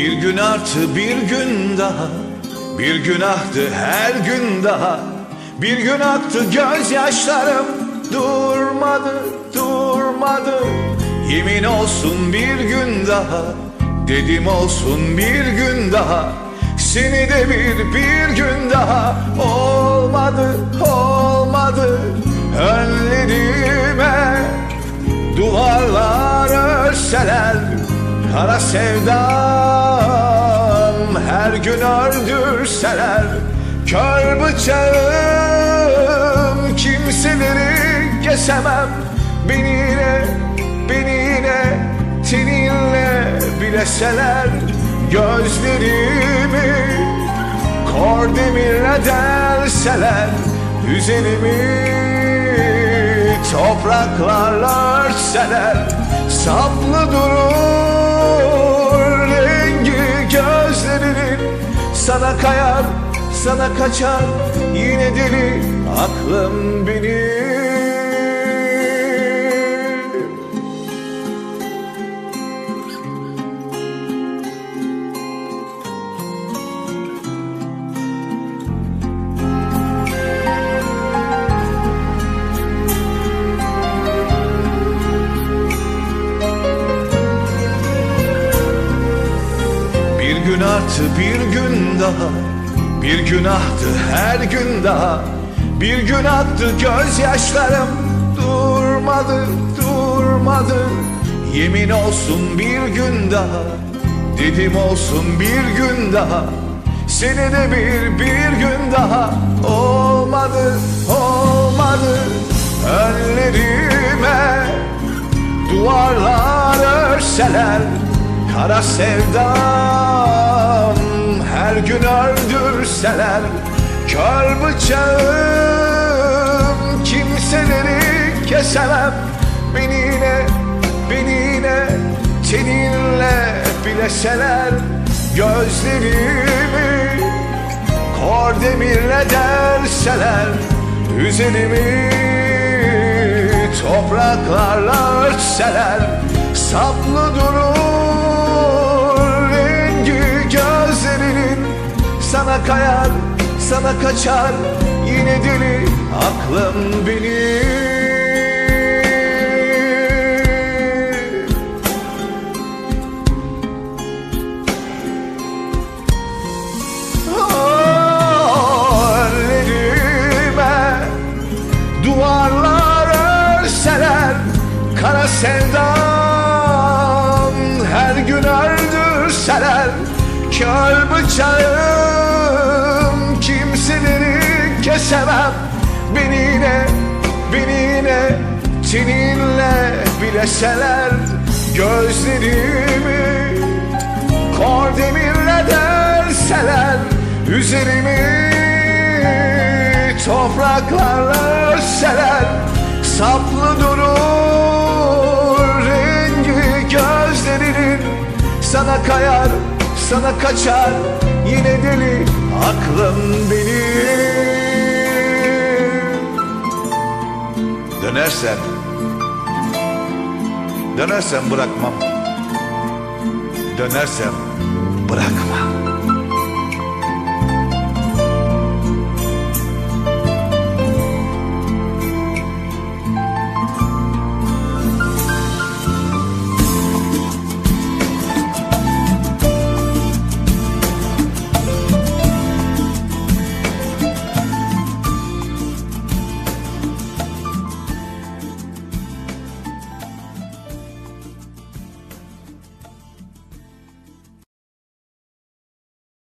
Bir gün artı bir gün daha Bir gün aktı her gün daha. Bir gün aktı gözyaşlarım Durmadı durmadı. Yemin olsun bir gün daha Dedim olsun bir gün daha. Seni de bir bir gün daha. Olmadı olmadı. Önlerime Duvarlar örseler Kara sevdam Her gün öldürseler Kör bıçağım Kimseleri kesemem. Beni yine Beni yine Teninle bileseler Gözlerimi Kor demirle delseler Üzerimi topraklarla örtseler. Saplı durur rengi gözlerinin Sana kayar, sana kaçar. Yine deli aklım benim gün artı bir gün daha. Bir gün aktı her gün daha. Bir gün aktı gözyaşlarım Durmadı durmadı. Yemin olsun bir gün daha Dedim olsun bir gün daha. Seni de bir bir gün daha. Olmadı olmadı Önlerime. Duvarlar örseler Kara sevdam Her gün öldürseler Kör bıçağım Kimseleri kesemem. Beni yine Beni yine Teninle bileseler Gözlerimi Kor demirle derseler Üzerimi topraklarla örtseler Saplı durur kayar, sana kaçar. Yine deli aklım benim Önlerime duvarlar örseler Kara sevdam her gün öldürseler Kör kimseleri kesemem Beni yine, beni yine seninle bileseler Gözlerimi Kor demirle derseler Üzerimi topraklarla örseler. Saplı durur rengi gözlerinin Sana kayar, sana kaçar. Yine deli aklım benim Dönersen, dönersen bırakmam. Dönersem bırakma